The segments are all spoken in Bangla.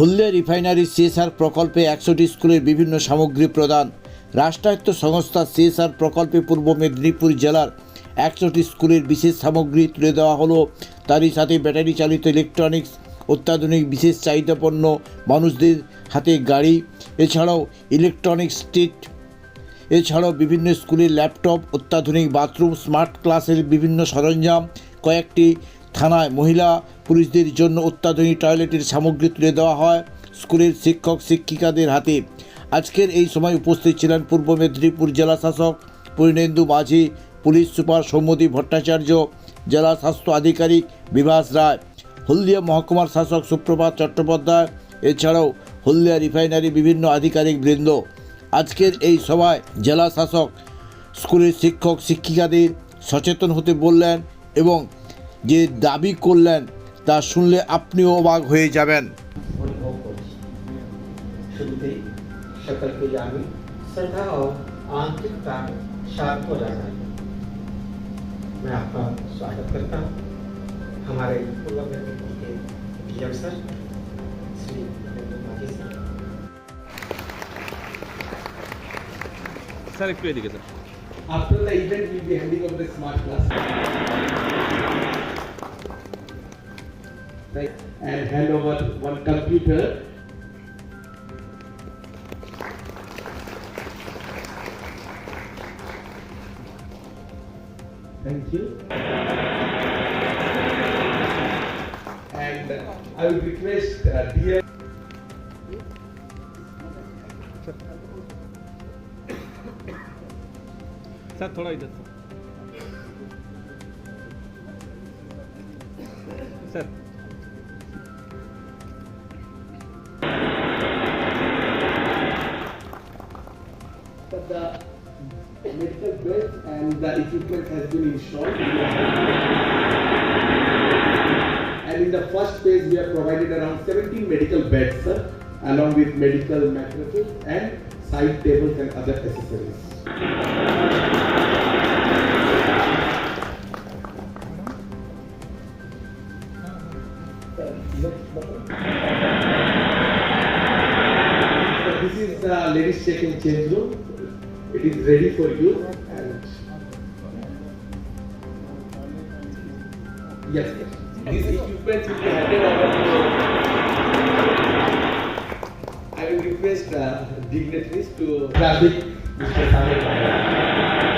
হলদিয়া রিফাইনারি সিএসআর প্রকল্পে একশোটি স্কুলের বিভিন্ন সামগ্রী প্রদান। রাষ্ট্রায়ত্ত সংস্থা সিএসআর প্রকল্পে পূর্ব মেদিনীপুর জেলার একশোটি স্কুলের বিশেষ সামগ্রী তুলে দেওয়া হলো। তারই সাথে ব্যাটারি চালিত ইলেকট্রনিক্স, অত্যাধুনিক বিশেষ চাহিদাপন্ন মানুষদের হাতে গাড়ি, এছাড়াও ইলেকট্রনিক স্ট্রিট এছাড়াও বিভিন্ন স্কুলের ল্যাপটপ, অত্যাধুনিক বাথরুম, স্মার্ট ক্লাসের বিভিন্ন সরঞ্জাম, কয়েকটি থানায় মহিলা পুলিশদের জন্য অত্যাধুনিক টয়লেটের সামগ্রী তুলে দেওয়া হয় স্কুলের শিক্ষক, শিক্ষিকাদের হাতে। আজকের এই সময় উপস্থিত ছিলেন পূর্ব মেদিনীপুর জেলা শাসক পূর্ণেন্দু মাঝি, পুলিশ সুপার সৌম্যদী ভট্টাচার্য, জেলা স্বাস্থ্য আধিকারিক বিভাস রায়, হলদিয়া মহকুমার শাসক সুপ্রভাত চট্টোপাধ্যায়, এছাড়াও হলদিয়া রিফাইনারি বিভিন্ন আধিকারিক বৃন্দ। আজকের এই সভায় জেলা শাসক, স্কুলের শিক্ষক, শিক্ষিকাদের সচেতন হতে বললেন এবং যে দাবি করলেন তা শুনলে আপনিও অবাক হয়ে যাবেন অনুভব করছি শুরুতেই সকলকে আমি श्रद्धा और आंतरिकता साथ को जाना मैं आपका स्वागत करता हूँ हमारे पूर्व मेदिनीपुर के डीएम सर श्री नरेंद्र माझी सर স্যার একটু এদিকে sir After the event, we'll be handing over the smart class. Right, and hand over one computer. Thank you. And I would request uh, dear sir थोड़ा इधर sir sir The medical beds and the equipment has been installed. And in the first phase, we have provided around 17 medical beds, sir, along with medical mattresses and side tables and other accessories. Ladies check-in change room. It is ready for you and yes, yes. These equipment will be handed over. I will request uh, dignitaries to traffic Mr. Samir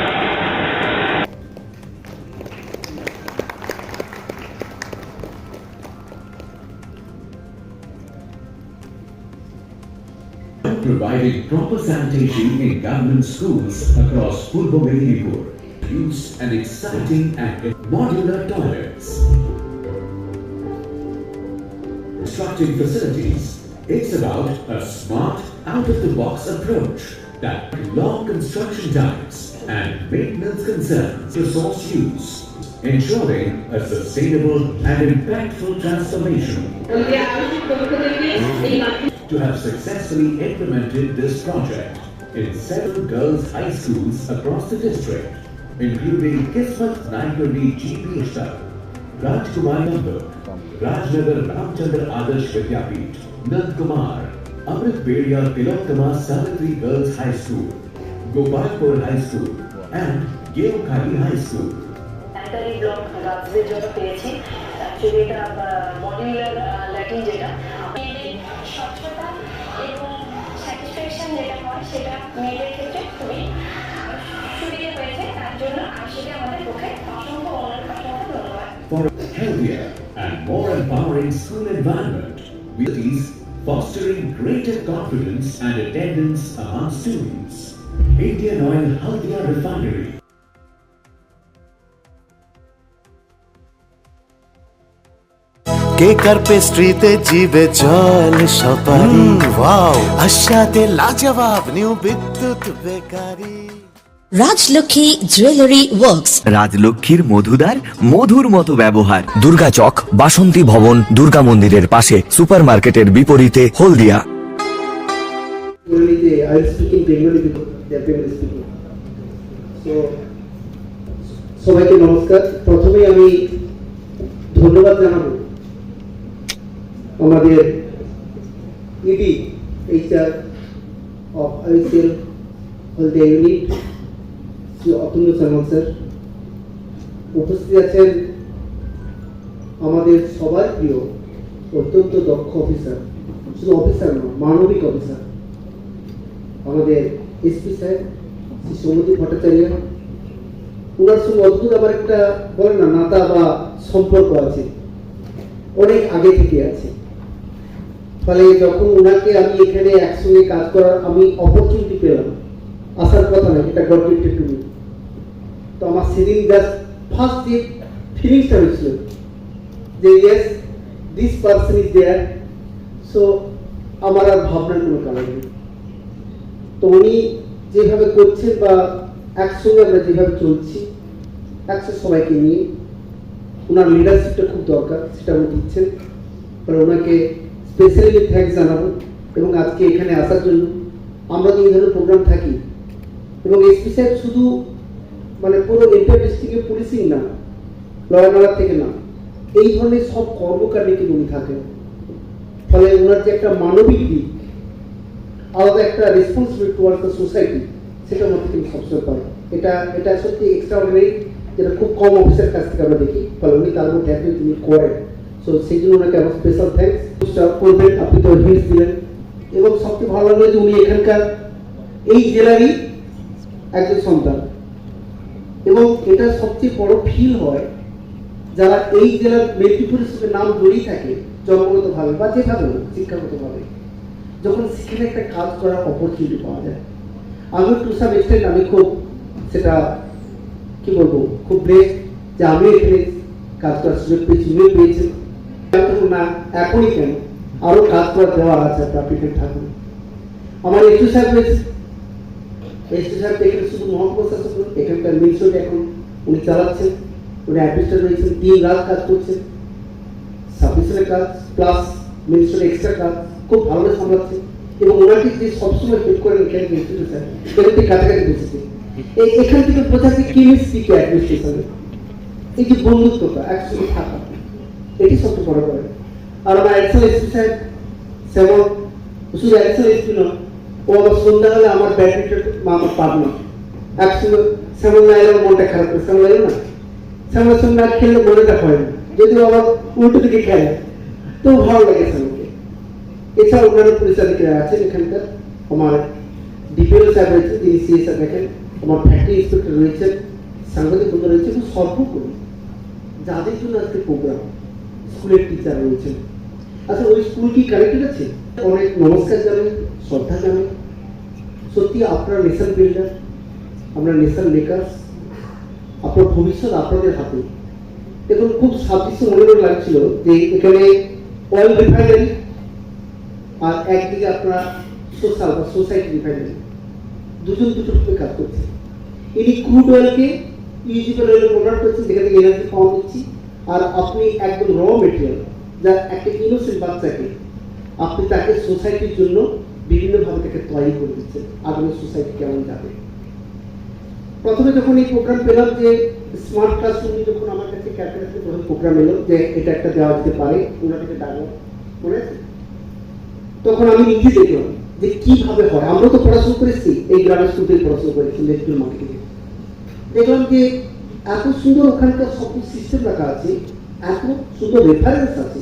Providing proper sanitation in government schools across Purbo Medinipur. Use an exciting and modular toilets. Constructing facilities, it's about a smart, out-of-the-box approach that long construction times and maintenance concerns resource use, ensuring a sustainable and impactful transformation to have successfully implemented this project in several girls' high schools across the district, including Kismat 920 GB Ishtar, Rajkumar Number, Rajnagar Ramchandra Adarsh Vidyapit, Nand Kumar, Amrit Bedia Tiloktama Savitri Girls High School, Gopalpur High School, and Geokhali High School. Sanitary block গার্লসদের জন্য পেয়েছি অ্যাকচুয়ালি এটা মডিউলার ল্যাটিন যেটা সেটা মেয়েদের ক্ষেত্রে খুবই সুবিধে হয়েছে তার জন্য আর সেটা আমাদের পক্ষে অসংখ্য অনেক অসংখ্য ধন্যবাদ for a healthier and more empowering school environment, with these fostering greater confidence and attendance among students. Indian Oil Haldia Refinery cake আর পেস্ট্রিতে জিবে জল সপারি? ওয়াও আশাতে লাজবাব new Bidyut bakery. Rajlakshmi jewellery works রাজলক্ষ্মীর মধুদার মধুর মতো ব্যবহার। দুর্গা চক বাসন্তী ভবন দুর্গা মন্দিরের পাশে সুপারমার্কেটের বিপরীতে হলদিয়া। সবাইকে নমস্কার। প্রথমেই আমি ধন্যবাদ জানাব আমাদের ED, HR of ICL Holiday Unit, Shri Atulya Sharma sir উপস্থিত আছেন আমাদের সবার প্রিয় অত্যন্ত দক্ষ অফিসার শুধু অফিসার নয় মানবিক অফিসার আমাদের এসপি স্যার শ্রী সৌমদী ভট্টাচার্য। ওনার সঙ্গে অদ্ভুত আমার একটা বলে না নাতা বা সম্পর্ক আছে অনেক আগে থেকে আছে। ফলে যখন ওনাকে আমি এখানে একসঙ্গে কাজ করার আমি অপরচুনিটি পেলাম, আসার কথা নয়, এটা গড গিফটেড টু তো আমার সেদিন জাস্ট ফার্স্ট যে ফিলিংসটা হয়েছিল, যে yes this person is there so আমার আর ভাবনার কোনো কারণ নেই। তো উনি যেভাবে করছেন বা একসঙ্গে আমরা যেভাবে চলছি, একসাথে সবাইকে নিয়ে ওনার লিডারশিপটা খুব দরকার, সেটা উনি দিচ্ছেন। ওনাকে স্পেশালি থ্যাঙ্কস জানাব এবং আজকে এখানে আসার জন্য আমরা যে এই ধরনের প্রোগ্রাম থাকি। এবং এসপি সাহেব শুধু মানে পুরো ইন্টার ডিস্ট্রিক্টের পুলিশিং না লয়ানার থেকে না, এই ধরনের সব কর্মকাণ্ডে কিন্তু উনি থাকেন। ফলে ওনার যে একটা মানবিক দিক, আলাদা একটা রেসপন্সিবিলিটি টুয়ার্ড দ্য সোসাইটি সেটা মধ্যে কিন্তু সবসময় পাই এটা এটা সত্যি এক্সট্রাঅর্ডিনারি যেটা খুব কম অফিসের কাছ থেকে আমরা দেখি। ফলে উনি তার মধ্যে একজন তিনি কোয়ারেন সো সেই জন্য ওনাকে আমার স্পেশাল থ্যাঙ্কস করবেন আপনি তো হিন্টস দিলেন এবং সবচেয়ে ভালো লাগল যে উনি এখানকার এই জেলারই একজন সন্তান। এবং এটা সবচেয়ে বড় ফিল হয়, যারা এই জেলার মেদিনীপুরের সঙ্গে নাম জড়িয়ে থাকে জন্মগতভাবে বা যেভাবে শিক্ষাগতভাবে যখন সেখানে একটা কাজ করার অপরচুনিটি পাওয়া যায়। আমি টু সাম এক্সটেন্ট আমি খুব সেটা, কি বলব, খুব ব্লেসড যে আমি এখানে কাজ করার সুযোগ পেয়েছি, উনিও পেয়েছেন। এখনই কেন? কাজ আছে এখানে আমার রয়েছে এসপি সাহেব এখানে শুধু এখানকার এখন, উনি চালাচ্ছেন, উনি রয়েছেন রাত কাজ করছেন। সাবমিশনের কাজ প্লাস মিনিস্টার এক্সট্রা কাজ, খুব ভালোভাবে সামলাচ্ছে। এবং ওনাকে যে সবসময় এখানে ইনস্টিটিউট স্যার এখান থেকে কাছাকাছি বসেছে। এখান থেকে বোঝা যায় কেমিস্ট্রিকে অ্যাডমিনিস্ট্রেশনে এই যে বন্ধুত্বটা, একসঙ্গে থাকা। এটি সবচেয়ে বড় করে। আর আমার অ্যাডিশনাল এসপি সাহেব সেমন শুধু অ্যাডিশনাল এসপি নয় ও আমার হলে আমার ব্যাডমিন্টন বা আমার পার্টনার একসঙ্গে সেমন না এলে মনটা খারাপ করে লাগে না। সেমন সঙ্গে না খেললে মনেটা হয় না। যদিও আবার উল্টো দিকে খেলে, তো ভালো লাগে সেমনকে এছাড়া অন্যান্য পুলিশ আধিকারিক আছেন এখানকার। আমার ডিপিএল সাহেব রয়েছে যিনি সিএসআর দেখেন। আমার ফ্যাক্টরি ইন্সপেক্টর রয়েছেন, সাংবাদিক বন্ধু রয়েছে, এবং সর্বোপরি যাদের জন্য আজকে প্রোগ্রাম স্কুলের টিচার রয়েছেন। আচ্ছা ওই স্কুল কি কানেক্টেড আছে? অনেক নমস্কার জানাই, শ্রদ্ধা জানাই। সত্যি আপনারা নেশন বিল্ডার আমরা নেশন মেকার্স আপনার ভবিষ্যৎ আপনাদের হাতে। দেখুন, খুব সাদৃশ্য মনে লাগছিল যে এখানে অয়েল রিফাইনারি আর একদিকে আপনার সোশ্যাল বা সোসাইটি রিফাইনারি দুজন দুটো রূপে কাজ করছে। ইনি ক্রুড অয়েলকে ইউজিবল অয়েলে কনভার্ট করছেন যেখান এনার্জি পাওয়া দিচ্ছি আর আপনি একদম র মেটেরিয়াল যা একটা ইনোসেন্ট বাচ্চাকে আপনি তাকে সোসাইটির জন্য বিভিন্নভাবে তাকে তৈরি করে দিচ্ছেন আগামী সোসাইটি কেমন যাবে? প্রথমে যখন এই প্রোগ্রাম পেলাম যে স্মার্ট ক্লাসরুম যখন আমার কাছে ক্যালকুলেশন প্রোগ্রাম এলো, যে এটা একটা দেওয়া যেতে পারে ওনাদেরকে ডাকো মনে তখন আমি নিজে দেখলাম যে কীভাবে হয়। আমরা তো পড়াশোনা করেছি, এই গ্রামের স্কুল থেকে পড়াশোনা করেছি মাটি থেকে দেখলাম যে এত সুন্দর ওখানকার সব সিস্টেম রাখা আছে, এত সুন্দর রেফারেন্স আছে।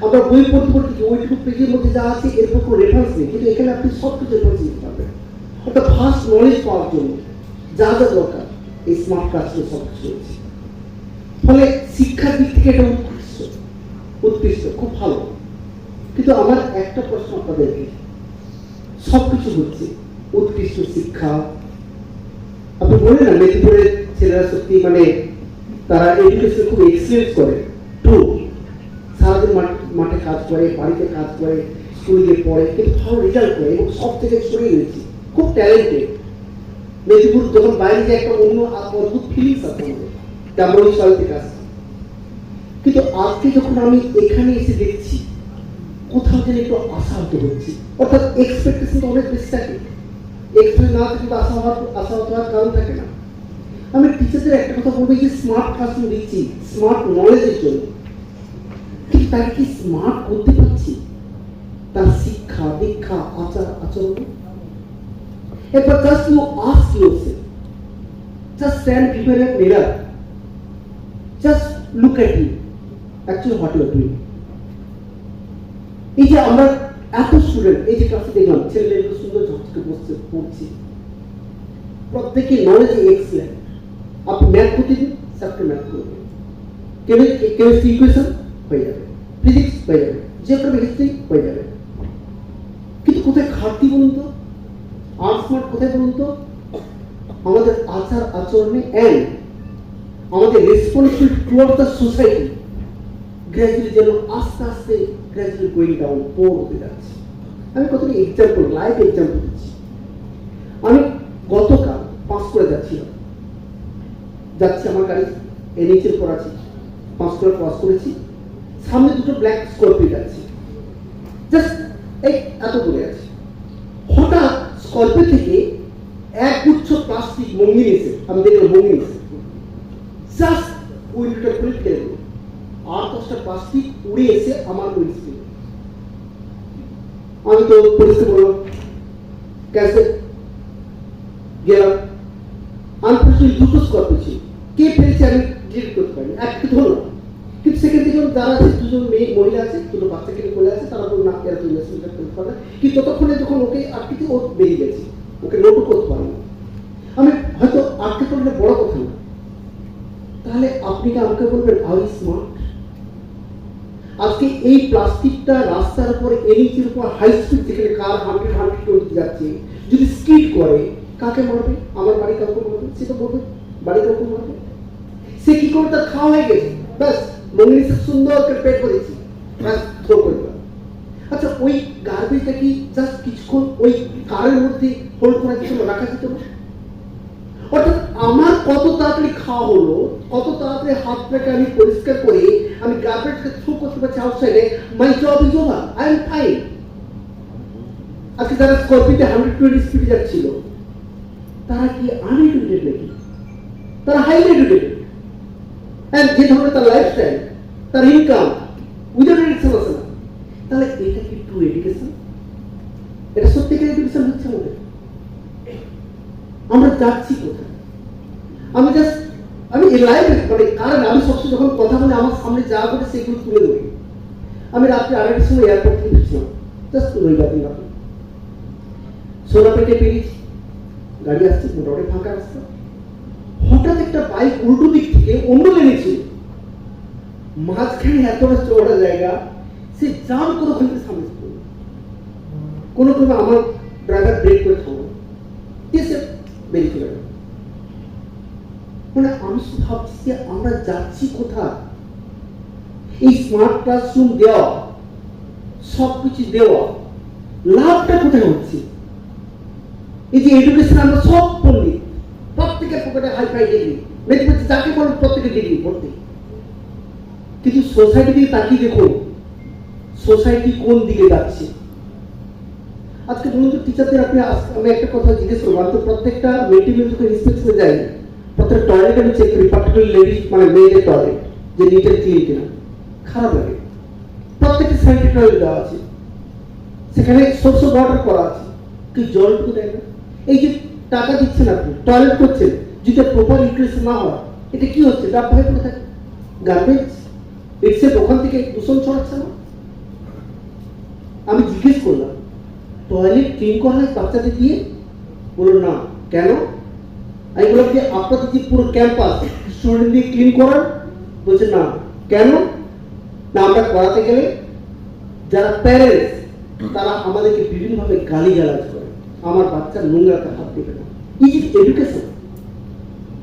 আমরা বই পড়তে পড়তে ওইটুকু পেজের মধ্যে যা আছে, এরপর কোনো রেফারেন্স নেই। কিন্তু এখানে আপনি সব কিছু রেফারেন্স নিতে পারবেন। একটা ফার্স্ট নলেজ পাওয়ার জন্য যা যা দরকার, এই স্মার্ট ক্লাসরুম সব কিছু রয়েছে। ফলে শিক্ষার দিক থেকে এটা উৎকৃষ্ট। উৎকৃষ্ট, খুব ভালো। কিন্তু আমার একটা প্রশ্ন আপনাদেরকে। সব কিছু হচ্ছে উৎকৃষ্ট শিক্ষা। আপনি বলেন না, মেদিনীপুরের ছেলেরা সত্যি মানে তারা এডুকেশনে খুব এক্সিলেন্স করে। ট্রু সারাদিন মাঠে কাজ করে, বাড়িতে কাজ করে স্কুলে পড়ে, কিন্তু ভালো রেজাল্ট করে এবং সব থেকে ছড়িয়ে রয়েছে খুব ট্যালেন্টেড মেদিনীপুর যখন বাইরে যায়, একটা অন্য অদ্ভুত ফিলিংস আছে আমাদের। ওই সাল থেকে আসছি কিন্তু আজকে যখন আমি এখানে এসে দেখছি, কোথাও যেন একটু আশাহত হচ্ছে। অর্থাৎ এক্সপেকটেশন অনেক বেশি থাকে। এক্সপেক্ট না থাকে আশা হওয়ার আশাহত হওয়ার কারণ থাকে না। আমি টিচারদের একটা কথা বলব যে স্মার্ট ক্লাসরুম দিচ্ছি স্মার্ট নলেজের জন্য। কিন্তু তাকে কি স্মার্ট করতে পারছি? তার শিক্ষা, দীক্ষা, আচার, আচরণ। একবার just you ask just stand before just look at you actually what doing এই যে আমরা এত স্টুডেন্ট এই যে ক্লাসে দেখলাম, ছেলেমেয়েগুলো সুন্দর ঝকঝকে বসছে, পড়ছে। প্রত্যেকে নলেজ এক্সেলেন্ট আপনি ম্যাথ করতে দিন স্যারকে ম্যাথ করবে কেমিস্ট্রি ইকুয়েশন হয়ে যাবে ফিজিক্স হয়ে যাবে যে কোনো হিস্ট্রি হয়ে যাবে কিন্তু কোথায় ঘাটতি বলুন তো আর্ট কোথায় বলুন তো আমাদের আচার আচরণে অ্যান্ড আমাদের responsibility toward the society gradually যেন আস্তে আস্তে গ্র্যাজুয়ালি গোয়িং ডাউন পোর হতে যাচ্ছে আমি কতটা এক্সাম্পল লাইভ এক্সাম্পল দিচ্ছি আমি গতকাল পাস করে যাচ্ছিলাম যাচ্ছি আমার গাড়ি এনএইচের পর আছি, পাঁচ করে ক্রস করেছি, সামনে দুটো ব্ল্যাক স্করপিও যাচ্ছে জাস্ট এই এত দূরে আছে। হঠাৎ স্করপিও থেকে এক গুচ্ছ প্লাস্টিক মঙ্গি নিয়েছে আমি দেখলাম মঙ্গি নিয়েছে জাস্ট উইন্ডোটা খুলে ফেলে দিল। আর দশটা প্লাস্টিক উড়ে এসে আমার উইন্ডস্ক্রিনে আমি তো পুলিশকে বললাম ক্যাসে গেলাম আনফর্চুনেটলি দুটো স্কর্পিও ছিল কে ফেলেছে আমি ডিটেক্ট করতে পারিনি একটু ধরলাম কিন্তু সেখান থেকে যারা আছে দুজন মেয়ে মহিলা আছে দুটো বাচ্চাকে নিয়ে বলে আছে করতে পারে। কিন্তু ততক্ষণে যখন ওকে ও বেরিয়ে গেছে। ওকে করতে পারে আমি হয়তো বড় কথা না। তাহলে আপনি কি আমাকে বলবেন আই স্মার্ট আজকে এই প্লাস্টিকটা রাস্তার উপর উপর হাই স্পিড যেখানে কার হান্ড্রেড হান্ড্রেড টোয়েন্টি যাচ্ছে, যদি স্কিড করে, কাকে মারবে? আমার বাড়ি কাউকে মারবে? সে তো বলবে, বাড়ি কাউকে মারবে? সে কি করে তার খাওয়া হয়ে গেছে? ব্যাস মঙ্গলি সুন্দর করে পেট করেছি ব্যাস থ্রো। আচ্ছা ওই গার্বেজটা কি জাস্ট কিছুক্ষণ ওই কারের মধ্যে হোল্ড করার জন্য রাখা যেত না? অর্থাৎ আমার কত তাড়াতাড়ি খাওয়া হলো কত তাড়াতাড়ি হাত পাকে আমি পরিষ্কার করে আমি গার্বেজকে থ্রু করতে পারছি আউটসাইডে my job is over I am fine আজকে যারা স্করপিওতে হান্ড্রেড টোয়েন্টি স্পিডে যাচ্ছিল তারা কি আনএডুকেটেড নাকি? তারা হাইলি এডুকেটেড অ্যান্ড যে ধরনের তার লাইফস্টাইল তার ইনকাম উইদাউট এডুকেশন আছে না তাহলে এটা কি ট্রু এডুকেশন এটা সত্যিকার এডুকেশন হচ্ছে আমাদের। আমরা যাচ্ছি কোথায়? আমি জাস্ট আমি লাইভ মানে কারণ আমি সবসময় যখন কথা বলি আমার সামনে যা ঘটে সেগুলো তুলে ধরি। আমি রাত্রে আড়াইটার সময় এয়ারপোর্ট থেকে ফিরছিলাম জাস্ট রবিবার রাতে সোনাপেটে পেরিয়েছি। গাড়ি আসছে মোটামুটি ফাঁকা রাস্তা। হঠাৎ একটা বাইক উল্টো দিক থেকে অন্য লেনে ছিল। মাঝখানে এতটা চওড়া জায়গা সে করে ওখান থেকে সামনে কোনো কোনো আমার ড্রাইভার ব্রেক করে থামলো এসে বেরিয়ে চলে গেল? মানে আমি শুধু ভাবছি যে আমরা যাচ্ছি কোথায়? এই স্মার্ট ক্লাসরুম দেওয়া, সবকিছু দেওয়া, লাভটা কোথায় হচ্ছে? এই যে এডুকেশন আমরা সব পড়লি, প্রত্যেকের পকেটে হাই ফাই ডিগ্রি মেথমেটিক্স যাকে বলেন প্রত্যেকের ডিগ্রি পড়তে কিন্তু সোসাইটি দিকে তাকিয়ে দেখুন সোসাইটি কোন দিকে যাচ্ছে? আজকে বলুন তো টিচারদের আপনি আমি একটা কথা জিজ্ঞেস করব। আমি তো প্রত্যেকটা মিল যখন ইন্সপেকশনে যাই প্রত্যেক টয়লেট আমি চেক করি পার্টিকুলার লেডিস মানে মেয়েদের টয়লেট যে নিটের ক্লিন কিনা। খারাপ লাগে। প্রত্যেকটা স্যানিটারি টয়লেট দেওয়া আছে। সেখানে সোর্স অফ ওয়াটার করা আছে। কি জলটুকু দেয় না? এই যে টাকা দিচ্ছেন আপনি টয়লেট করছেন, যদি প্রপার ইউটিলাইজেশন না হয়, এটা কি হচ্ছে? ডাব ভাই করে থাকে। গার্বেজ ইটসে ওখান থেকে দূষণ ছড়াচ্ছে না? আমি জিজ্ঞেস করলাম টয়লেট ক্লিন করা হয় বাচ্চাদের দিয়ে? বলল, না। কেন? আমি বললাম যে, আপনাদের যে পুরো ক্যাম্পাস স্টুডেন্ট দিয়ে ক্লিন করার? বলছে, না। কেন? না, আমরা করাতে গেলে যারা প্যারেন্টস তারা আমাদেরকে বিভিন্নভাবে গালি গালাজ করে। আমার বাচ্চা নোংরাতে হাত দেবে না। ইজ এডুকেশন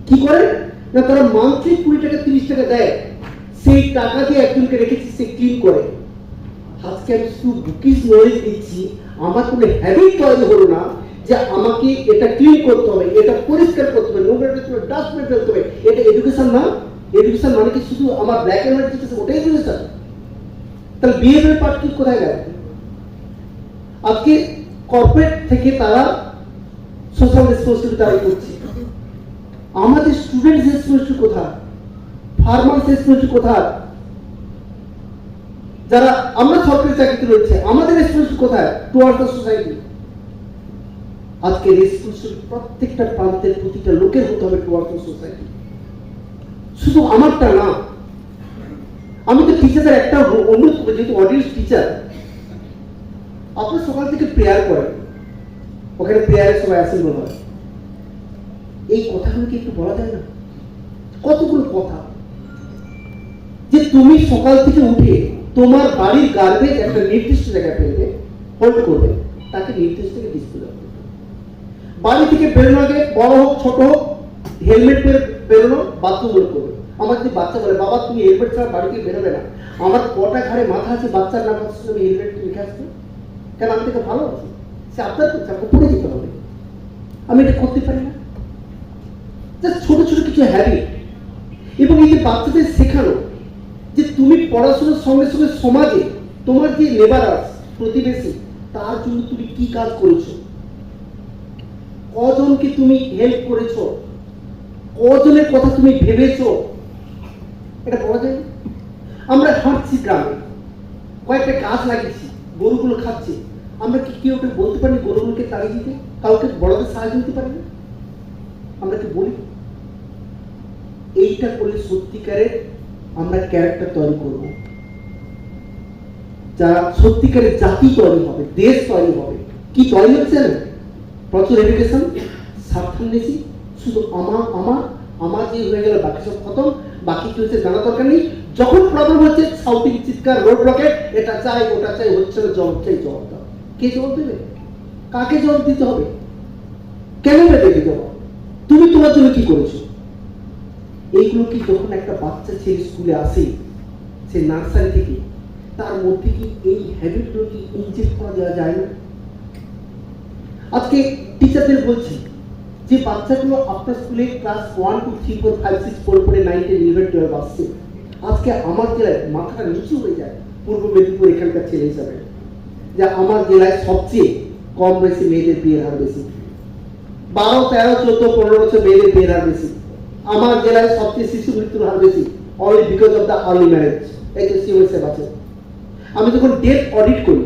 কি করে? না, তারা মান্থলি কুড়ি টাকা, তিরিশ টাকা দেয়। সেই টাকা দিয়ে একজনকে রেখেছি, সে ক্লিন করে। আজকে আমি শুধু বুকিস নলেজ দিচ্ছি। আমার কোনো হ্যাবিট তৈরি হলো না যে আমাকে এটা ক্লিন করতে হবে, এটা পরিষ্কার করতে হবে, নোংরা ডাস্টবিন ফেলতে হবে। এটা এডুকেশন না। এডুকেশন মানে কি শুধু আমার ব্ল্যাক অ্যান্ড হোয়াইট দিতেছে ওটাই এডুকেশন তাহলে বিহেভিয়ার পার্ট কি কোথায় গেল? আজকে কর্পোরেট থেকে তারা সোশ্যাল রেসপন্সিবিলিটি তারা করছে। আমাদের স্টুডেন্টস রেসপন্সিবিলিটি কোথায়? ফার্মার্স রেসপন্সিবিলিটি কোথায়? যারা আমরা সরকারি চাকরিতে রয়েছে, আমাদের রেসপন্সিবিলিটি কোথায়? টুয়ার্ড দ্য সোসাইটি আজকে রেসপন্সিবিলিটি প্রত্যেকটা প্রান্তের প্রতিটা লোকের হতে হবে টুয়ার্ড দ্য সোসাইটি শুধু আমারটা না, আমি তো টিচারদের একটা অনুরোধ করব, যেহেতু অডিয়েন্স টিচার আপনার সকাল থেকে প্রেয়ার করেন। ওখানে প্রেয়ারে সবাই অ্যাসেম্বল হয় এই কথাগুলো কি একটু বলা যায় না? কতগুলো কথা? যে তুমি সকাল থেকে উঠে তোমার বাড়ির গার্বেজ একটা নির্দিষ্ট জায়গায় ফেলবে হোল্ড করবে, তাকে নির্দিষ্ট থেকে ডিসপ্লে বাড়ি থেকে বেরোনো আগে বড় হোক, ছোট হোক হেলমেট পরে বেরোনো বাথরুম করবে। আমার যদি বাচ্চা বলে, বাবা, তুমি হেলমেট ছাড়া বাড়ি থেকে বেরোবে না। আমার কটা ঘাড়ে মাথা আছে, বাচ্চার নাম হচ্ছে তুমি হেলমেট লিখে আসবে কেন, আমি থেকে ভালো আছি। সে আপনার করছে আপনাকে পড়ে যেতে হবে। আমি এটা করতে পারি না। ছোট ছোট কিছু হ্যাবিট এবং এই যে বাচ্চাদের শেখানো তুমি পড়াশোনার সঙ্গে সঙ্গে সমাজে তোমার যে লেবার প্রতিবেশী, তার জন্য তুমি কি কাজ করেছ? কজনকে তুমি হেল্প করেছ? কজনের কথা তুমি ভেবেছো? এটা বলা যায় আমরা হাঁটছি গ্রামে, কয়েকটা গাছ লাগিয়েছি, গরুগুলো খাচ্ছে। আমরা কি কেউ বলতে পারি গরুগুলোকে তাড়িয়ে দিতে? কাউকে বড়দের সাহায্য দিতে পারি আমরা কি বলি? এইটা করলে সত্যিকারের আমরা ক্যারেক্টার তৈরি করব। যারা সত্যিকারের জাতি তৈরি হবে, দেশ তৈরি হবে, কি তৈরি হচ্ছে না? প্রচুর এডুকেশন স্বার্থান্বেষী শুধু আমার আমার আমার যে হয়ে গেল, বাকি সব খতম। বাকি কি হচ্ছে জানা দরকার নেই। যখন প্রবলেম হচ্ছে সাউথিং চিৎকার রোড ব্লকেট এটা চাই, ওটা চাই, হচ্ছে না, জবাব চাই, জবাব দাও। কে জবাব দেবে? কাকে জবাব দিতে হবে? কেন দেবে জবাব তুমি তোমার জন্য কি করেছ? এইগুলো কি যখন একটা বাচ্চা ছেলে স্কুলে আসে, সে নার্সারি থেকে, তার মধ্যে কি এই হ্যাবিটগুলো কি ইনজেক্ট করা দেওয়া যায় না? আজকে টিচারদের বলছি, যে বাচ্চাগুলো আপনার স্কুলে class one two three four five six four ফোরে নাইন টেন ইলেভেন টুয়েলভ আসছে, আজকে আমার জেলায় মাথাটা নিচু হয়ে যায়, পূর্ব মেদিনীপুর এখানকার ছেলে হিসাবে, যে আমার জেলায় সবচেয়ে কম বয়সী মেয়েদের বিয়ের হার বেশি। বারো, তেরো, চোদ্দ, পনেরো বছর মেয়েদের বিয়ের হার বেশি। আমার জেলায় সবচেয়ে শিশু মৃত্যুর হার বেশি only because of the early marriage এই তো সিওএসএফ আছে আমি যখন ডেট অডিট করি,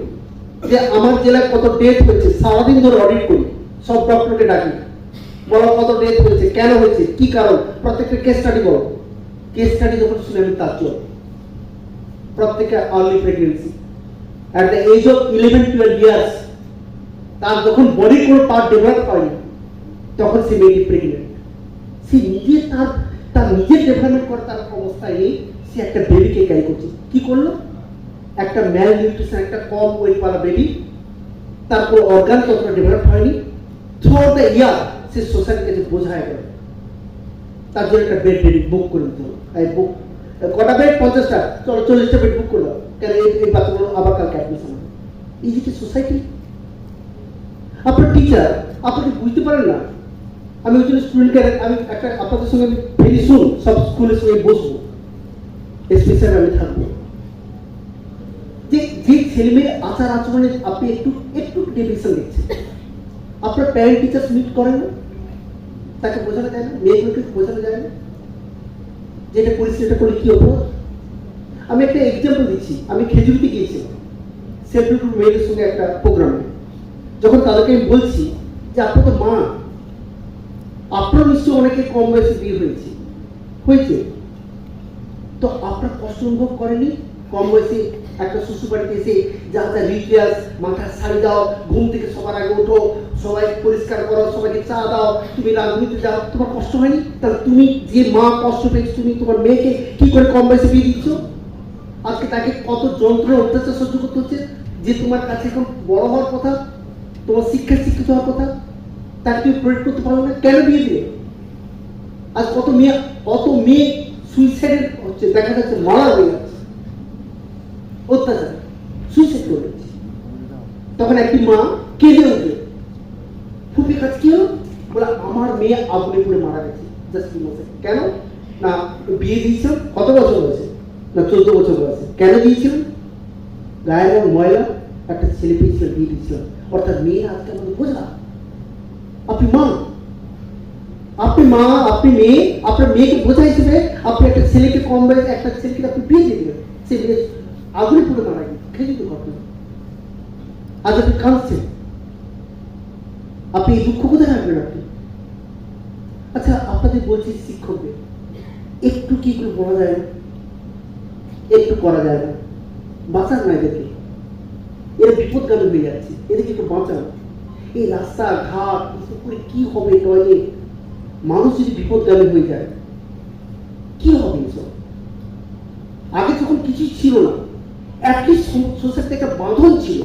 যে আমার জেলায় কত ডেট হয়েছে, সারাদিন ধরে অডিট করি, সব ডক্টরকে ডাকি। বলো কত ডেথ হয়েছে, কেন হয়েছে, কি কারণ, প্রত্যেকটা কেস স্টাডি বলো। কেস স্টাডি যখন শুনে আমি তার চল প্রত্যেকে early pregnancy at the age of eleven twelve years তার যখন বডি কোনো পার্ট ডেভেলপ হয়নি, তখন সে মেয়েটি প্রেগনেন্ট সে নিজে তার তার নিজের ডেভেলপমেন্ট করার তার অবস্থায় নেই সে একটা বেবিকে ক্যারি করছে। কি করল? একটা ম্যাল নিউট্রিশন একটা কম ওয়েট পালা বেবি তারপর অর্গান ততটা ডেভেলপ হয়নি। থ্রু দ্য ইয়ার সে সোসাইটির কাছে বোঝায় গেল। তার জন্য একটা বেড বেড বুক করে দিতে হলো এই বুক কটা বেড পঞ্চাশটা। চলো, চল্লিশটা বেড বুক করল কেন এই এই বাচ্চাগুলো আবার কালকে অ্যাডমিশন হবে? এই যে সোসাইটি আপনার টিচার আপনাকে বুঝতে পারেন না? আমি ওই জন্য স্টুডেন্টকে আমি একটা আপনাদের সঙ্গে ভেরি শুন সব স্কুলের সঙ্গে বসবো। স্পেশাল আমি থাকব। যে যে ছেলে মেয়ের আচার আচরণে আপনি একটু একটু ডেভিয়েশন দেখছেন আপনার প্যারেন্ট টিচার্স মিট করেন না? তাকে বোঝানো যায় না? মেয়েগুলোকে বোঝানো যায় না? যে এটা করিস এটা করলে কি হতো আমি একটা এক্সাম্পল দিচ্ছি। আমি খেজুরিতে গিয়েছিলাম। সেলফ মেয়েদের সঙ্গে একটা প্রোগ্রামে যখন তাদেরকে আমি বলছি যে, আপনার তো মা আপনার নিশ্চয়ই অনেকে কম বয়সে বিয়ে হয়েছে। হয়েছে। তো আপনার কষ্ট অনুভব করেনি? কম বয়সে একটা শ্বশুর বাড়িতে এসে যা যা রিচুয়ালস মাথার শাড়ি দাও, ঘুম থেকে সবার আগে ওঠো, সবাই পরিষ্কার করো, সবাইকে চা দাও, তুমি রাজনীতিতে যাও, তোমার কষ্ট হয়নি? তাহলে তুমি যে মা কষ্ট পেয়েছ, তুমি তোমার মেয়েকে কি করে কম বয়সে বিয়ে দিচ্ছ? আজকে তাকে কত যন্ত্র অত্যাচার সহ্য করতে হচ্ছে? যে তোমার কাছে এখন বড় হওয়ার কথা, তোমার শিক্ষা শিক্ষিত হওয়ার কথা তাকে তুমি প্রয়োগ করতে পারো না, কেন বিয়ে দিলে আজ কত মেয়ে কত মেয়ে সুইসাইড হচ্ছে, দেখা যাচ্ছে মারা হয়ে যাচ্ছে। অত্যাচার সুইসাইড করে দিচ্ছে। তখন একটি মা কেঁদে উঠবে খুবই কাজ কি হলো? বলে, আমার মেয়ে আগুনে পুড়ে মারা গেছে জাস্ট কেন? না, বিয়ে দিয়েছিলাম কত বছর হয়েছে না, চোদ্দ বছর বয়সে। কেন দিয়েছিলাম গায়ের রং ময়লা, একটা ছেলে পেয়েছিল, বিয়ে দিয়েছিলাম অর্থাৎ মেয়েরা আজকে আমাদের বোঝা আপনি মা আপনি মা আপনি মেয়ে আপনার মেয়েকে বোঝা হিসেবে আপনি একটা ছেলেকে কম বয়সে একটা ছেলেকে আপনি বিয়ে দিয়ে দিলেন সে বিয়ে আগুনে পুড়ে মারা খেয়ে তো ঘটনা আজ আপনি কাঁদছেন। আপনি এই দুঃখ কোথায় রাখবেন আপনি? আচ্ছা আপনাদের বলছি শিক্ষকদের, একটু কি করে বলা যায় না? একটু করা যায় না। বাঁচান না এদেরকে। এরা বিপদগামী হয়ে যাচ্ছে। এদেরকে একটু বাঁচান। এই কি হবে বিপদগামী হয়ে যায়, কি হবে এসব আগে যখন কিছু ছিল না অ্যাটলিস্ট সোসাইটিতে একটা বাঁধন ছিল।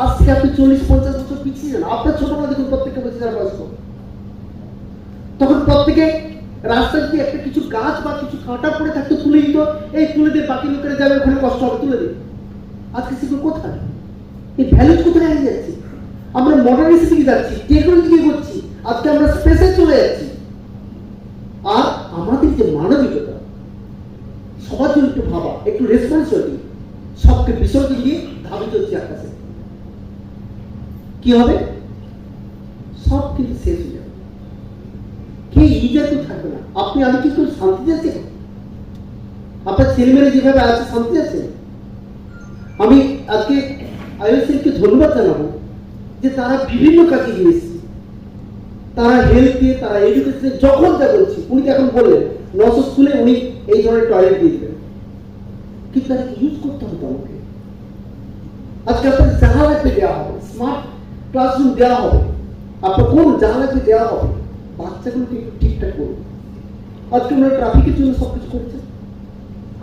আজ থেকে আপনি চল্লিশ, পঞ্চাশ বছর পিছিয়ে যান, আপনার ছোটবেলা দেখুন বয়স্ক তখন প্রত্যেকে রাস্তায় যদি একটা কিছু গাছ বা কিছু কাঁটা পড়ে থাকতো, তুলে দিত, এই তুলে দিয়ে বাকি লোকেরা যাবে, ওখানে কষ্ট হবে, তুলে দিই আজকে সেগুলো কোথায়? এই ভ্যালু কোথায় হারিয়ে যাচ্ছে? আমরা মডার্নিটি যাচ্ছি টেকনোলজি দিকে করছি, আজকে আমরা স্পেসে চলে যাচ্ছি। আর আমাদের যে মানবিকতা, সবার জন্য একটু ভাবা, একটু রেসপন্সিবিলিটি সবকে বিসর্জন দিয়ে ধাবিত হচ্ছে আকাশে। কি হবে? সব কিন্তু শেষ হয়ে যাবে। কে কেউ থাকবে না? আপনি আমি কিন্তু শান্তি যাচ্ছেন আপনার ছেলেমেয়েরা যেভাবে আছে, শান্তি যাচ্ছে আমি আজকে আইএসএলকে ধন্যবাদ জানাব। যে তারা বিভিন্ন কাজে গিয়েছে। তারা হেলথে তারা এডুকেশনে যখন যা বলছি, উনি এখন বললেন নশো স্কুলে উনি এই ধরনের টয়লেট দিয়ে দেবেন। কিন্তু তাদেরকে ইউজ করতে হবে আমাকে আজকে আপনার লাগবে দেওয়া হবে স্মার্ট ক্লাসরুম দেওয়া হবে। আপনার কোন লাগবে দেওয়া হবে? বাচ্চাগুলোকে একটু ঠিকঠাক করুন। আজকে ওনারা ট্রাফিকের জন্য সব কিছু করছেন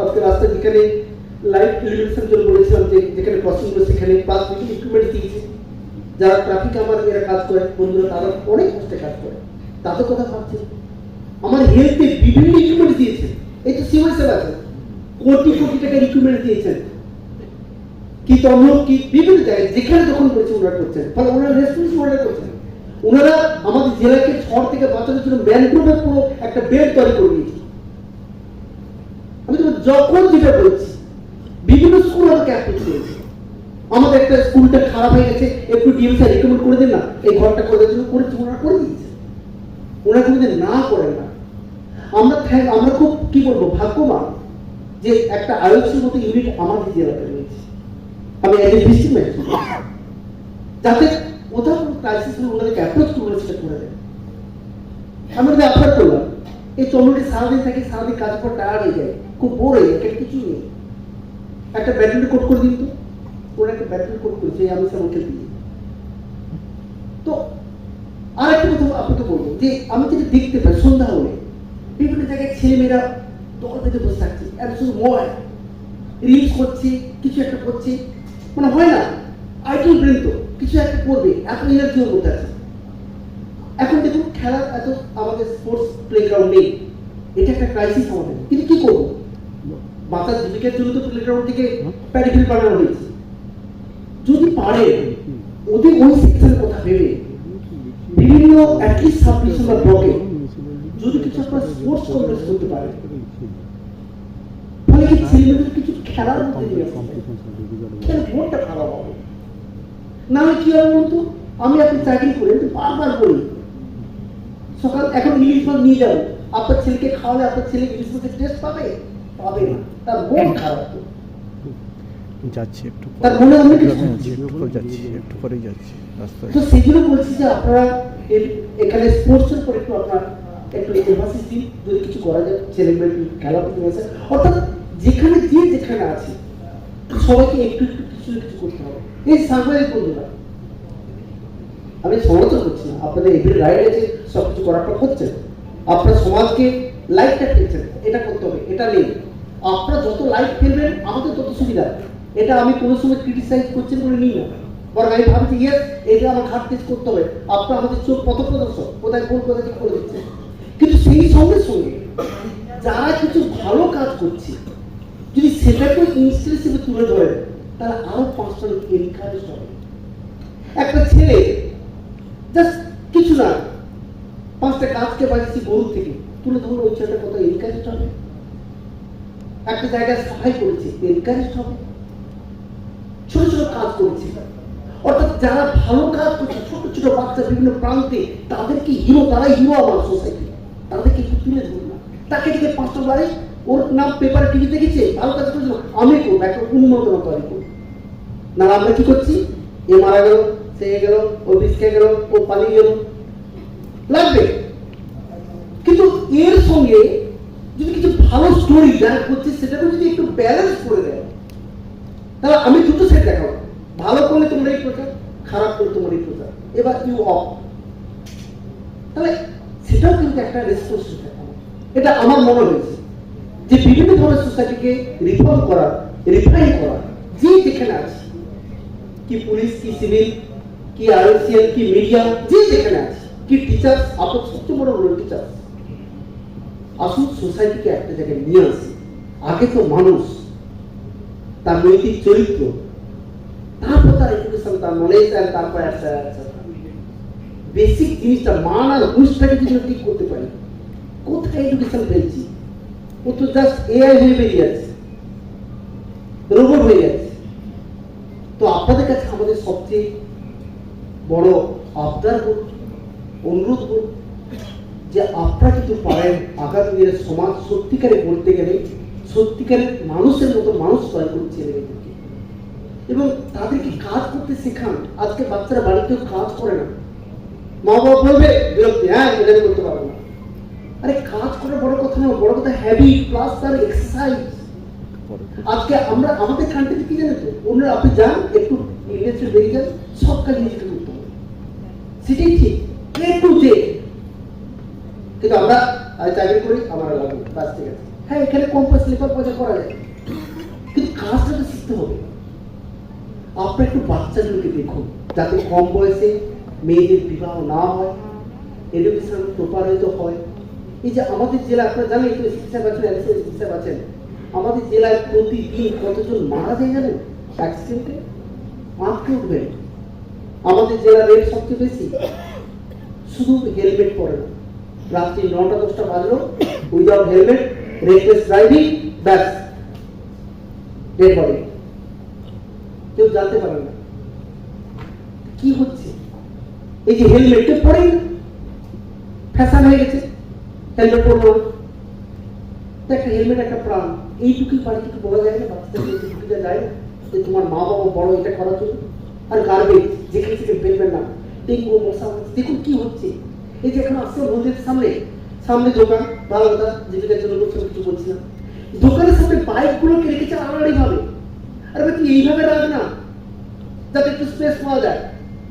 আজকে রাস্তা যেখানে লাইট ইলিমিনেশন জন্য বলেছিলাম যে, যেখানে ক্রসিংগুলো সেখানে প্লাস বিভিন্ন ইকুইপমেন্ট দিয়েছে। যারা ট্রাফিক আমার এরা কাজ করে, বন্ধুরা তারা অনেক কষ্টে কাজ করে। তাদের কথা ভাবছে। আমার হেলথে বিভিন্ন ইকুইপমেন্ট দিয়েছে। এই তো সিভিল আছে। কোটি কোটি টাকার ইকুইপমেন্ট দিয়েছেন। কি তমলুক কি বিভিন্ন জায়গায়, যেখানে যখন করেছে ওনারা করছেন। ফলে ওনারা রেসপন্স ওনারা করছেন। ওনারা আমাদের জেলাকে ঝড় থেকে বাঁচানোর জন্য ম্যানগ্রোভের পুরো একটা বেড তৈরি করে দিয়েছে। আমি তো যখন যেটা বলছি, বিভিন্ন স্কুল আমাকে অ্যাপ্রোচ করেছে আমাদের একটা স্কুলটা খারাপ হয়ে গেছে, একটু ডিএম স্যার রেকমেন্ড করে দেন না, এই ঘরটা করে দেওয়ার জন্য করেছে, ওনারা করে দিয়েছে। ওনারা কোনোদিন না করেন না। আমরা আমরা খুব, কি বলব, ভাগ্যবান যে একটা আয়োজনের মতো ইউনিট আমাদের জেলাতে রয়েছে। আমি এজ এ ডিস্ট্রিক্ট যাতে কোথাও ক্রাইসিস হলে ওনাদেরকে অ্যাপ্রোচ করে সেটা করে দেন আমরা যদি অ্যাপ্রোচ করলাম, এই চন্দ্রটি সারাদিন থাকে, সারাদিন কাজ পর টায়ার্ড হয়ে যায়, খুব বোর হয়ে যায় এখানে কিছু নেই। একটা ব্যাডমিন্টন কোর্ট করে দিন তো। একটা ব্যাডমিন্টন কোর্ট করেছে আমি সেমন খেলতে তো আর একটা কথা আপনাকে বলব, যে আমি যেটা দেখতে পাই সন্ধ্যা হলে, বিভিন্ন জায়গায় ছেলেমেয়েরা দল বেঁধে বসে থাকছে আর শুধু মোবাইল রিলস করছে, কিছু একটা করছে মানে হয় না আইডল ব্রেন তো, কিছু একটা করবে, এত এনার্জি ওর মধ্যে আছে। এখন দেখুন, খেলার এত আমাদের স্পোর্টস প্লেগ্রাউন্ড নেই, এটা একটা ক্রাইসিস আমাদের। কিন্তু কি করব? বাচ্চার জীবিকার জন্য তো প্লেগ্রাউন্ড থেকে প্যাডিফিল বানানো হয়েছে। পারে ওদের ওই কথা ভেবে বিভিন্ন অ্যাটলিস্ট সাব ডিভিশন বা ব্লকে যদি কিছু আপনার স্পোর্টস কমপ্লেক্স করতে পারে ফলে কি ছেলেমেয়েদের কিছু খেলার মধ্যে নিয়ে মনটা খারাপ হবে। না হলে কি হবে বলতো? আমি আপনি চাকরি করে বারবার বলি সকাল এখন ইংলিশ মাছ নিয়ে যাব আপনার ছেলেকে খাওয়ালে আপনার ছেলে ইংলিশ মাছের টেস্ট পাবে? পাবে না। তার মন খারাপ তো। যাচ্ছি একটু যাচ্ছি একটু পরেই যাচ্ছি রাস্তায়। তো জন্য বলছি যে আপনারা এখানে স্পোর্টসের উপর একটু আপনার একটু এমফাসিস দিন যদি কিছু করা যায় খেলা করতে পারছে অর্থাৎ যেখানে যে যেখানে আছে সবাইকে একটু একটু কিছু কিছু করতে হবে। এই সাংবাদিক বন্ধুরা আমি সমালোচনা করছি না। আপনাদের এভরি রাইট আছে সব কিছু পর করছেন আপনার সমাজকে লাইটটা ফেলছেন এটা করতে হবে এটা নেই আপনারা যত লাইট ফেলবেন আমাদের তত সুবিধা এটা আমি কোনো সময় ক্রিটিসাইজ করছেন বলে নিই না। বরং আমি ভাবছি ইয়েস এটা আমার ঘাট টেস্ট করতে হবে, আপনার আমাদের চোখ পথ প্রদর্শক কোথায় কোন কোথায় কি করে দিচ্ছে? কিন্তু সেই সঙ্গে সঙ্গে যারা কিছু ভালো কাজ করছে, যদি সেটাকে ইনস্টিল হিসেবে তুলে ধরেন, তাহলে আরও পাঁচটা লোক এনকারেজ হবে। একটা ছেলে জাস্ট কিছু না, পাঁচটা গাছকে বাঁচিয়েছি গরু থেকে, তুলে ধরুন, ওই ছেলেটা কত এনকারেজ হবে? একটা জায়গায় সাফাই করেছে এনকারেজ হবে? ছোট ছোট কাজ করেছে। অর্থাৎ যারা ভালো কাজ করছে, ছোট ছোট বাচ্চা বিভিন্ন প্রান্তে, তাদেরকে হিরো তারা হিরো আমার সোসাইটি তাদেরকে তুলে ধরুন না। তাকে দিকে পাঁচটা বাড়ি, ওর নাম পেপারে টিভি দেখেছে, ভালো কাজ করছিল আমি করব, একটা উন্মতনা তৈরি করব। না আমরা কি করছি? এ মারা গেল, সে গেল, ও বিস্কে গেল, ও পালিয়ে গেল। লাগবে। কিন্তু এর সঙ্গে যদি কিছু ভালো স্টোরি যারা করছে সেটাকে যদি একটু ব্যালেন্স করে দেয় তাহলে আমি দুটো সেট দেখাবো। ভালো করলে তোমরা এই প্রচার, খারাপ করলে তোমার এই প্রচার। এবার ইউ অফ তাহলে সেটাও কিন্তু একটা রেসপন্সিবিলিটি এটা আমার মনে হয়েছে। যে বিভিন্ন ধরনের সোসাইটিকে রিফর্ম করার রিফাইন করার, যে যেখানে আছে, কি পুলিশ কি সিভিল কি আইসিএল কি মিডিয়া যে যেখানে আছে, কি টিচার আপনার সবচেয়ে বড় রোল টিচার আসুন সোসাইটিকে একটা জায়গায় নিয়ে আসি। আগে তো মানুষ তার নৈতিক চরিত্র। তারপর তার এডুকেশন তার নলেজ আর তারপর একটা বেসিক জিনিসটা মান আর হুঁশটাকে যদি ঠিক করতে পারি, কোথায় এডুকেশন পেয়েছি ও তো জাস্ট এআই হয়ে বেরিয়ে আছে। রোবট হয়ে যাচ্ছে তো আপনাদের কাছে আমাদের সবচেয়ে বড় আবদার অনুরোধ বলুন যে আপনারা কিন্তু পারেন আগামী দিনে সমাজ সত্যিকারে বলতে গেলে সত্যিকারের মানুষের মতো মানুষ তৈরি করছে ছেলেমেয়েদেরকে এবং তাদেরকে কাজ করতে শেখান। আজকে বাচ্চারা বাড়িতেও কাজ করে না। মা বাবা বলবে, বিরক্তি হ্যাঁ এটা করতে পারব না। আরে, কাজ করা বড় কথা না বড় কথা হ্যাবিট প্লাস তার এক্সারসাইজ আজকে আমরা, আমাদের কান্ট্রিতে কি জানেন তো? ওনারা আপনি যান, একটু ইংরেজি বেরিয়ে যান, সব কাজ নিজেকে করতে হবে। সেটাই ঠিক এ টু জে কিন্তু আমরা চাকরি করি, আমার লাগবে বাস, ঠিক আছে। হ্যাঁ এখানে কম পয়সা লেখার পয়সা করা যায়? কিন্তু কাজটা তো শিখতে হবে। আপনার একটু বাচ্চাগুলোকে দেখুন, যাতে কম বয়সে মেয়েদের বিবাহ না হয় এডুকেশন প্রপারিত হয়। এই যে আমাদের জেলা, আপনারা জানেন তো শিক্ষা আছেন এনসিএস শিক্ষা আছেন আমাদের জেলায় প্রতিদিন কতজন মারা যায় জানেন? অ্যাক্সিডেন্টে আঁকড়ে উঠবেন। আমাদের জেলার রেট সবচেয়ে বেশি। শুধু হেলমেট পরে না। রাত্রি নটা, দশটা বাজলো উইদাউট হেলমেট রেকলেস ড্রাইভিং ব্যাস ডেড বডি কেউ জানতে পারে না। কি হচ্ছে? এই যে হেলমেট পরেই ফ্যাশন হয়ে গেছে। হেলমেট পরবো না। একটা হেলমেট, একটা প্রাণ। এইটুকুই বাড়ি থেকে বলা যায় না? বাচ্চাদের এইটুকুটা যায় যে তোমার মা বাবা বড়, এটা করার জন্য। আর গার্বেজ যেখানে সেখানে ফেলবেন না। ডেঙ্গু, মশা, দেখুন কি হচ্ছে। এই যে এখন আসছে মন্দিরের সামনে। সামনে দোকান। ভালো কথা জীবিকার জন্য করছে কিছু বলছি না। দোকানের সামনে বাইক গুলোকে রেখেছে আড়াআড়ি ভাবে আরে ভাই, তুই এইভাবে রাখ না। যাতে একটু স্পেস পাওয়া যায়।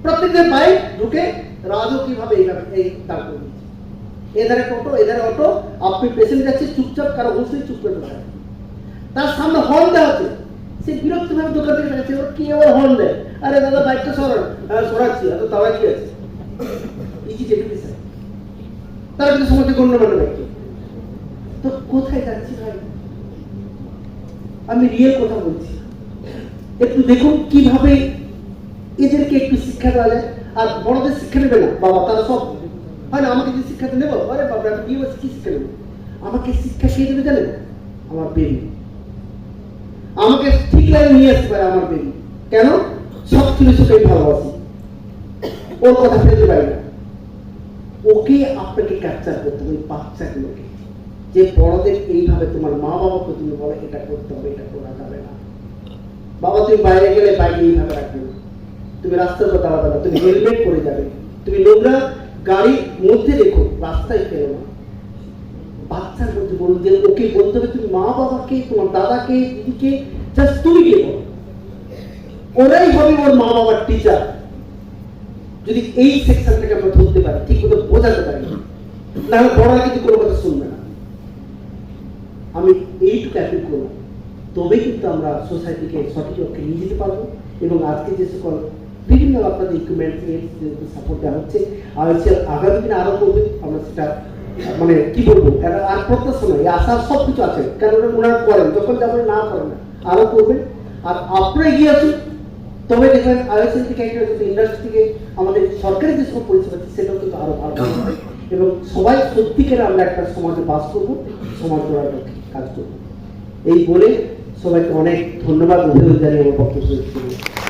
প্রত্যেকটা বাইক ঢুকে রাজও কীভাবে এইভাবে এই দাঁড় করে দিচ্ছে এধারে টোটো, এধারে অটো, আপনি পেছনে যাচ্ছে, চুপচাপ কারও বসে চুপ করে বসে তার সামনে হর্ন দেওয়া আছে সে বিরক্ত ভাবে দোকান থেকে যাচ্ছে ওর কি আবার হর্ন দেয়? আরে দাদা, বাইকটা সরান। হ্যাঁ সরাচ্ছি। এত তাওয়া কি আছে। ইজি টেকনিশন তারা কিন্তু সমাজে গণ্যমান্য তো কোথায় যাচ্ছি ভাই? আমি রিয়েল কথা বলছি। একটু দেখুন কীভাবে এদেরকে একটু শিক্ষা দেওয়া যায়। আর বড়দের শিক্ষা নেবে না। বাবা, তারা সব হয় না? আমাকে যে শিক্ষাটা নেব আরে বাবা, আমি বিয়ে কি শিক্ষা নেব আমাকে শিক্ষা কে দেবে জানেন? আমার বেবি। আমাকে ঠিক লাইনে নিয়ে আসতে পারে আমার বেবি। কেন? সব ছিল সুখে ভালোবাসি। ওর কথা ফেলতে পারি না। ওকে আপনাকে ক্যাপচার করতে হবে বাচ্চাগুলোকে। যে বড়দের এইভাবে তোমার মা বাবাকে তুমি বলো, এটা করতে হবে, এটা করা যাবে না। বাবা, তুমি বাইরে গেলে বাইরে এইভাবে রাখবে তুমি রাস্তার কথা দাঁড়াবে না, তুমি হেলমেট পরে যাবে। তুমি নোংরা গাড়ির মধ্যে দেখো রাস্তায় ফেলো না। বাচ্চার মধ্যে বলুন, যে ওকে বলতে হবে, তুমি মা বাবাকে তোমার দাদাকে, দিদিকে জাস্ট তুমি কে বলো। ওরাই হবে ওর মা বাবার টিচার যদি এই সেকশন সেকশনটাকে আমরা ধরতে পারি, ঠিক মতো বোঝাতে পারি। না হলে বড়রা কিন্তু কোনো কথা শুনবে না। আমি এইটুকু অ্যাপিল করব তবে কিন্তু আমরা সোসাইটিকে সঠিক লক্ষ্যে নিয়ে যেতে পারব এবং আজকে যে সকল বিভিন্ন আপনাদের ইকুইপমেন্ট সাপোর্ট দেওয়া হচ্ছে, আর হচ্ছে আগামী দিনে আরও করবে, আমরা সেটা মানে কি বলব আর প্রত্যাশা নয় এই আশা সব কিছু আছে কারণ ওনারা করেন, যখন যাবেন না করেন না, আরও করবেন। আর আপনারা এগিয়ে আসুন, তবে দেখবেন আইএসএল থেকে, একটা ইন্ডাস্ট্রি থেকে আমাদের সরকারি যে সব পরিষেবা আছে, সেটাও কিন্তু আরও ভালো। এবং সবাই সত্যিকারে আমরা একটা সমাজে বাস করব, সমাজ গড়ার লক্ষ্যে। করব এই বলে সবাইকে অনেক ধন্যবাদ অভিনন্দন জানিয়ে আমার বক্তব্য।